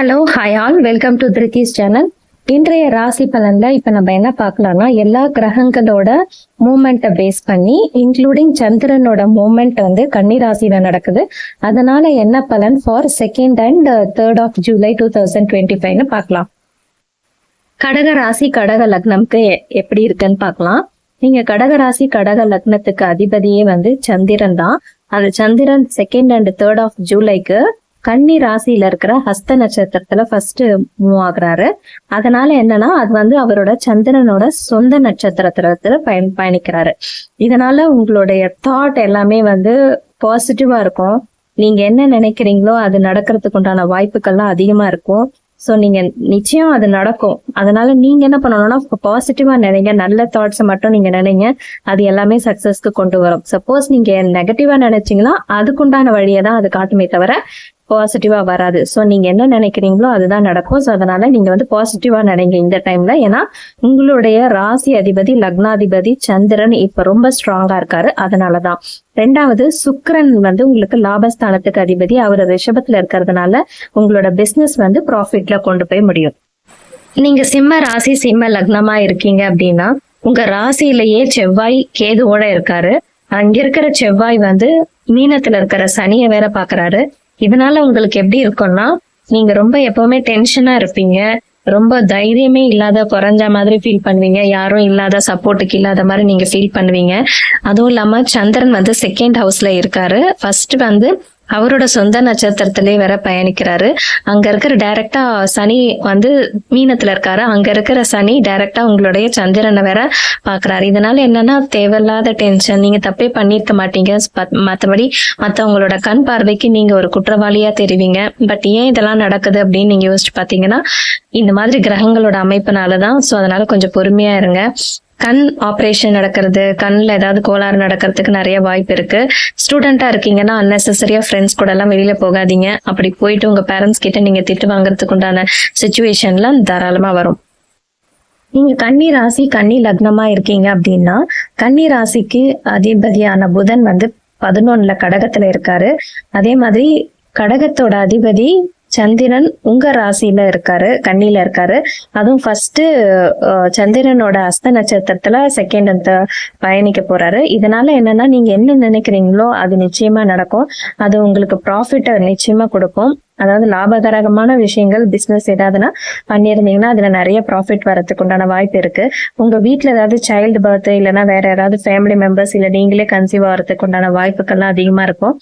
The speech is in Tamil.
Hello hi all welcome to திருக்கீஸ் channel இன்றைய ராசி பலன்ல இப்ப நம்ம என்ன பார்க்கலாம்னா எல்லா கிரகங்களோட மூமெண்ட்டை பேஸ் பண்ணி இன்க்ளூடிங் சந்திரனோட மூமெண்ட் வந்து கன்னி ராசியில நடக்குது. அதனால என்ன பலன்? For second and third of July two thousand twenty ஃபைவ்னு பார்க்கலாம். கடக ராசி கடக லக்னம்க்கு எ- எப்படி இருக்குன்னு பார்க்கலாம். நீங்க கடக ராசி கடக லக்னத்துக்கு அதிபதியே வந்து சந்திரன் தான். அந்த சந்திரன் செகண்ட் அண்ட் தேர்ட் ஆஃப் ஜூலைக்கு கன்னி ராசியில இருக்கிற ஹஸ்த நட்சத்திரத்துல ஃபர்ஸ்ட் மூவ் ஆகுறாரு. அதனால என்னன்னா அது வந்து அவரோட சந்திரனோட சொந்த நட்சத்திரத்துல பயன் பயணிக்கிறாரு. இதனால உங்களுடைய தாட் எல்லாமே வந்து பாசிட்டிவா இருக்கும். நீங்க என்ன நினைக்கிறீங்களோ அது நடக்கிறதுக்கு உண்டான வாய்ப்புகள்லாம் அதிகமா இருக்கும். ஸோ நீங்க நிச்சயம் அது நடக்கும். அதனால நீங்க என்ன பண்ணணும்னா பாசிட்டிவா நினைங்க. நல்ல தாட்ஸை மட்டும் நீங்க நினைங்க. அது எல்லாமே சக்சஸ்க்கு கொண்டு வரும். சப்போஸ் நீங்க நெகட்டிவா நினைச்சீங்கன்னா அதுக்குண்டான வழியை தான் அது காட்டுமே தவிர பாசிட்டிவாக வராது. ஸோ நீங்கள் என்ன நினைக்கிறீங்களோ அதுதான் நடக்கும். ஸோ அதனால் நீங்கள் வந்து பாசிட்டிவாக நினைங்க இந்த டைமில் ஏன்னா உங்களுடைய ராசி அதிபதி லக்னாதிபதி சந்திரன் இப்போ ரொம்ப ஸ்ட்ராங்காக இருக்காரு. அதனாலதான். ரெண்டாவது சுக்கரன் வந்து உங்களுக்கு லாபஸ்தானத்துக்கு அதிபதி. அவர் ரிஷபத்தில் இருக்கிறதுனால உங்களோட பிஸ்னஸ் வந்து ப்ராஃபிட்டில் கொண்டு போய் முடியும். நீங்கள் சிம்ம ராசி சிம்ம லக்னமாக இருக்கீங்க அப்படின்னா உங்கள் ராசியிலேயே செவ்வாய் கேதுவோட இருக்காரு. அங்க இருக்கிற செவ்வாய் வந்து மீனத்துல இருக்கிற சனியை வேற பாக்குறாரு. இதனால உங்களுக்கு எப்படி இருக்கும்னா நீங்க ரொம்ப எப்பவுமே டென்ஷனா இருப்பீங்க. ரொம்ப தைரியமே இல்லாத குறைஞ்ச மாதிரி ஃபீல் பண்ணுவீங்க. யாரும் இல்லாத சப்போர்ட்டுக்கு இல்லாத மாதிரி நீங்க ஃபீல் பண்ணுவீங்க. அதுவும் இல்லாம சந்திரன் வந்து செகண்ட் ஹவுஸ்ல இருக்காரு. ஃபர்ஸ்ட் வந்து அவரோட சொந்த நட்சத்திரத்திலே வேற பயணிக்கிறாரு. அங்க இருக்கிற டைரக்டா சனி வந்து மீனத்துல இருக்காரு. அங்க இருக்கிற சனி டைரக்டா உங்களுடைய சந்திரனை வேற பாக்குறாரு. இதனால என்னன்னா தேவையில்லாத டென்ஷன் நீங்க தப்பே பண்ணிருக்க மாட்டீங்க. பத்- மத்தபடி மத்தவங்களோட கண் பார்வைக்கு நீங்க ஒரு குற்றவாளியா தெரிவிங்க. பட் ஏன் இதெல்லாம் நடக்குது அப்படின்னு நீங்க யோசிச்சு பாத்தீங்கன்னா இந்த மாதிரி கிரகங்களோட அமைப்புனாலதான். சோ அதனால கொஞ்சம் பொறுமையா இருங்க. கண் ஆப்ரேஷன் நடக்கிறது கண்ணில் ஏதாவது கோளாறு நடக்கிறதுக்கு நிறைய வாய்ப்பு இருக்கு. ஸ்டூடெண்டா இருக்கீங்கன்னா அன்னெசரியா ஃப்ரெண்ட்ஸ் கூட எல்லாம் வெளியில போகாதீங்க. அப்படி போயிட்டு உங்க பேரண்ட்ஸ் கிட்ட நீங்க திட்டு வாங்குறதுக்கு உண்டான சுச்சுவேஷன்லாம் தாராளமா வரும். நீங்க கன்னி ராசி கன்னி லக்னமா இருக்கீங்க அப்படின்னா கன்னி ராசிக்கு அதிபதியான புதன் வந்து பதினொன்னுல கடகத்துல இருக்காரு. அதே மாதிரி கடகத்தோட அதிபதி சந்திரன் உங்க ராசியில இருக்காரு கன்னில இருக்காரு. அதுவும் ஃபர்ஸ்ட் சந்திரனோட அஸ்த நட்சத்திரத்துல செகண்ட் அந்த பயணிக்க போறாரு. இதனால என்னன்னா நீங்க என்ன நினைக்கிறீங்களோ அது நிச்சயமா நடக்கும். அது உங்களுக்கு ப்ராஃபிட்டை நிச்சயமா கொடுக்கும். அதாவது லாபகரகமான விஷயங்கள் பிசினஸ் ஏதாவதுன்னா பண்ணியிருந்தீங்கன்னா அதுல நிறைய ப்ராஃபிட் வரதுக்கு உண்டான வாய்ப்பு இருக்கு. உங்க வீட்டுல ஏதாவது சைல்டு பர்த் இல்லைன்னா வேற யாராவது ஃபேமிலி மெம்பர்ஸ் இல்ல நீங்களே கன்சீவ் ஆகிறதுக்கு உண்டான வாய்ப்புகள்லாம் அதிகமா இருக்கும்.